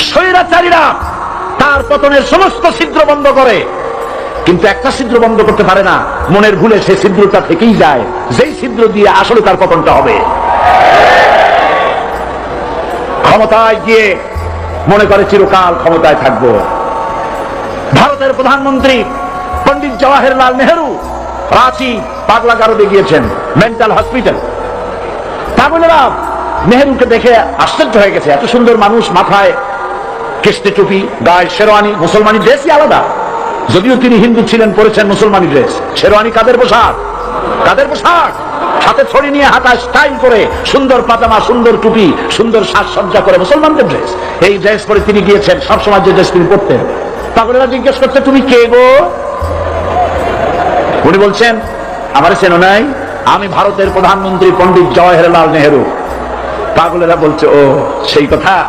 স্বৈরাচারীরা তার পতনের সমস্ত ছিদ্র বন্ধ করে। কিন্তু একটা ছিদ্র বন্ধ করতে পারে না। মনের ভুলে সেই ছিদ্রটা থেকেই যায়। যেই ছিদ্র দিয়ে আসলে তার পতনটা হবে। ক্ষমতায় গিয়ে মনে করে চিরকাল ক্ষমতায় থাকব। ভারতের প্রধানমন্ত্রী পন্ডিত জওয়াহরলাল নেহরু রাঁচি পাগলা গারদে গিয়েছেন, মেন্টাল হসপিটাল। পাগলেরা নেহরুকে দেখে আশ্চর্য হয়ে গেছে। এত সুন্দর মানুষ মাথায় কেস্টে টুপি গায়ে শেরওয়ানি, মুসলমানি ড্রেসই আলাদা। যদিও তিনি হিন্দু ছিলেন, পরেছেন মুসলমানি ড্রেস শেরওয়ানি কাদের পোশাক? কাদের পোশাক? হাতে ছড়ি নিয়ে হাতা স্টাইল করে, সুন্দর পাজামা সুন্দর টুপি, সুন্দর সাজসজ্জা করে মুসলমানদের ড্রেস এই ড্রেস পরে তিনি গিয়েছেন, সবসময় যে ড্রেস তিনি পরতেন। পাগলেরা জিজ্ঞেস করছে, তুমি কে গো? উনি বলছেন, আমার চেনো নাই, আমি ভারতের প্রধানমন্ত্রী পণ্ডিত জওয়াহরলাল নেহেরু। পাগলেরা বলছে, ও, সেই কথা?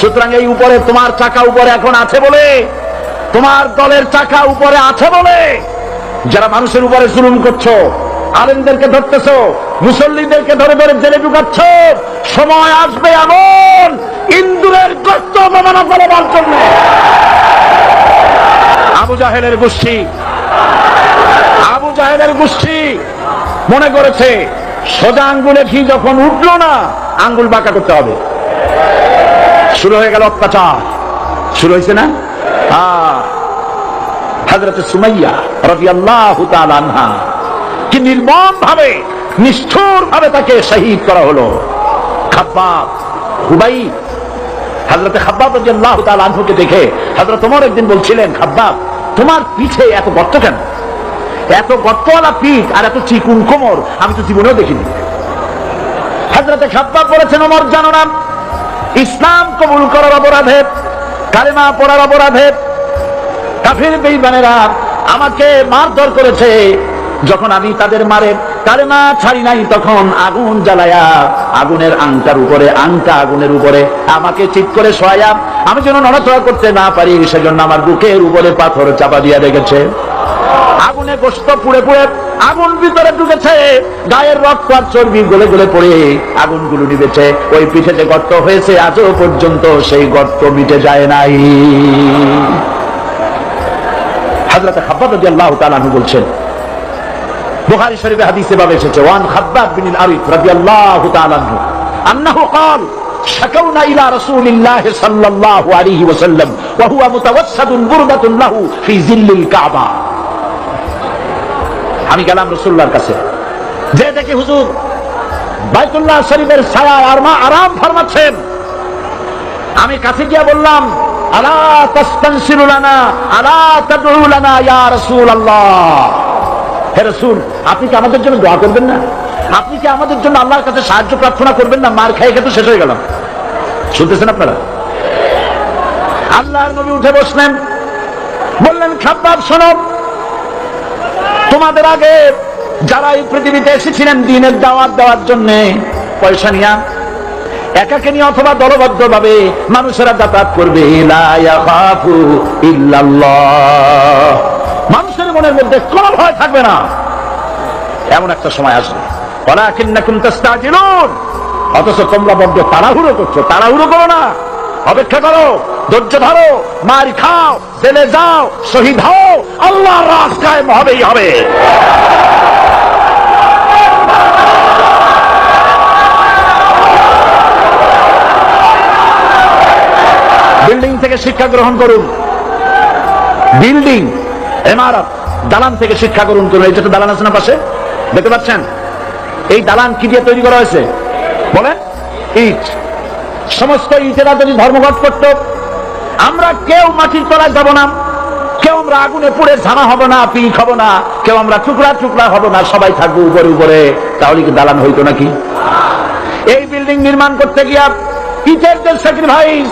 সুতরাং এই উপরে তোমার চাকা উপরে এখন আছে বলে, তোমার দলের চাকা উপরে আছে বলে, যারা মানুষের উপরে জুলুম করছ, আলেমদেরকে ধরতেছো, মুসল্লিদেরকে ধরে ধরে জেলে ঢুকাচ্ছ, সময় আসবে এমন ইন্দুরের গর্ত অবমাননা করবার জন্য। আবু জাহেলের গোষ্ঠী, আবু জাহেলের গোষ্ঠী মনে করেছে, সোজা আঙ্গুলে ঘি যখন উঠল না, আঙ্গুল বাঁকা করতে হবে। শুরু হয়ে গেল অত্যাচার। শুরু হয়েছে না? হাজরত সুমাইয়া রবি আল্লাহ আনহা কি নির্মম ভাবে নিষ্ঠুর ভাবে তাকে শহীদ করা হলো। খাব্বাব হুবাই হাজরতে খাব্বাব রাজি আল্লাহ আনহুকে দেখে হাজরত তোমার একদিন বলছিলেন, খাব্বাব, তোমার পিঠে এত গর্ত কেন? এত গর্তওয়ালা পিঠ আর এত চিকুন কোমর আমি তো জীবনেও দেখিনি। হাজরতে খাব্বাব বলেছেন, ওমর, জানো না ইসলাম কবুল করার অপরাধে কালেমা পড়ার অপরাধে কাফির বেইমানেরা আমাকে মারধর করেছে। যখন আমি তাদের মারে, কালেমা ছাড়ি নাই, তখন আগুন জ্বালায়া, আগুনের আংটার উপরে আংটা আগুনের উপরে আমাকে চিৎ করে শোয়া আমি যেন নড়াচড়া করতে না পারি, সেজন্য আমার বুকের উপরে পাথর চাপা দিয়া রেখেছে। আগুনে গোস্ত পুড়ে পুড়ে আগুন ভিতরে ঢুকেছে গায়ের রক্ত আর চর্বি গলে গলে পড়ে আগুনগুলো নিবেছে ওই পিঠে যে গর্ত হয়েছে আজও পর্যন্ত সেই গর্ত মিটে যায় নাই হাজরত খাব্বাব রাদিয়াল্লাহু তাআলা আনহু বলছেন বুখারী শরীফে হাদিসে ভাবে এসেছে ওয়ান খাব্বাব বিন আরিফ রাদিয়াল্লাহু তাআলা আনহু আন্নাহু قال شكونا إلى رسول الله صلى الله عليه وسلم وهو متوسد بردة له في ظل الكعبة আমি গেলাম রসুল্লাহর কাছে। যে দেখি হুজুর বাইতুল্লাহ শরীফের ছায়া আর মা আরাম ফরমাচ্ছেন। আমি কাছে গিয়া বললাম, আলা আলা তাদউলানা ইয়া রাসূলুল্লাহ? হে রাসূল, আপনি কি আমাদের জন্য দোয়া করবেন না? আপনি কি আমাদের জন্য আল্লাহর কাছে সাহায্য প্রার্থনা করবেন না? মার খাই খেতে শেষ হয়ে গেলাম। শুনতেছেন আপনারা? আল্লাহর নবী উঠে বসলেন। বললেন, খাব্বাব, শোনো তোমাদের আগে যারা এই পৃথিবীতে এসেছিলেন দিনের দাওয়াত দেওয়ার জন্য, পয়সা নিয়া, একাকে নিয়ে অথবা দলবদ্ধ ভাবে মানুষেরা যাতায়াত করবে। মানুষের মনের মধ্যে কোন ভয় থাকবে না। এমন একটা সময় আসবে। অথচ তোমরা বড্ড তাড়াহুড়ো করছ। তাড়াহুড়ো করো না। অপেক্ষা করো। ধৈর্য ধরো, মার খাও, জেলে যাও, শহীদ হও, আল্লাহর রাজ কায়েম হবেই হবে। বিল্ডিং থেকে শিক্ষা গ্রহণ করুন। বিল্ডিং, এমারত, দালান থেকে শিক্ষা গ্রহণ করুন। এই যে দালান আছে না পাশে? দেখতে পাচ্ছেন? এই দালান কি দিয়ে তৈরি করা হয়েছে? বলেন, ইট। সমস্ত ইটেরা যদি ধর্মঘট করত আমরা কেউ মাটির তলায় যাব না। কেউ আমরা আগুনে পুড়ে ঝামা হব না, পিক হব না। কেউ আমরা টুকরা টুকরা হব না, সবাই থাকব উপরে উপরে। তাহলে কি দালান হইতো নাকি? এই বিল্ডিং নির্মাণ করতে গিয়া ইটের যে স্যাক্রিফাইস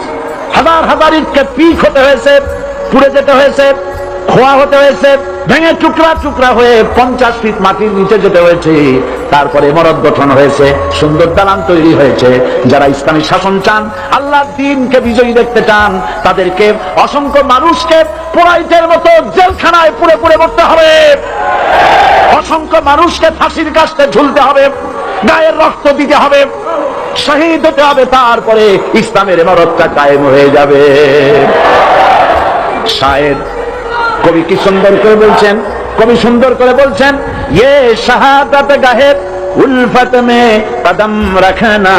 হাজার হাজার ইটকে পিক হতে হয়েছে, পুড়ে যেতে হয়েছে। খোয়া হতে হয়েছে, ভেঙে টুকরা টুকরা হয়ে পঞ্চাশ ফিট মাটির নিচে যেতে হয়েছে। তারপরে মরদ গঠন হয়েছে, সুন্দর দালান তৈরি হয়েছে। যারা ইসলামী শাসন চান আল্লাহ দিনকে বিজয়ী দেখতে চান, তাদেরকে অসংখ্য মানুষকে পোড়াইটের মতো জেলখানায় পুড়ে পুড়ে মরতে হবে। অসংখ্য মানুষকে ফাঁসির কাছে ঝুলতে হবে, গায়ের রক্ত দিতে হবে, শহীদ হতে হবে, তারপরে ইসলামের ইমারতটা কায়েম হয়ে যাবে। শায়ের কবি কি সুন্দর করে বলছেন কবি সুন্দর করে বলছেন ইয়ে শাহাদাত গাহে উলফত মে কদম রখনা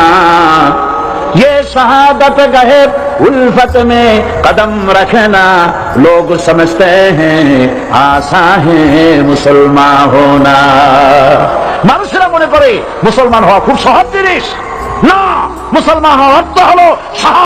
ये शहादत गहे उल्फत में कदम रखना लोग समझते हैं आशा है मुसलमान होना মানুষেরা মনে করে মুসলমান হওয়া খুব সহজ জিনিস না মুসলমান হওয়ার অর্থ হলো সাহস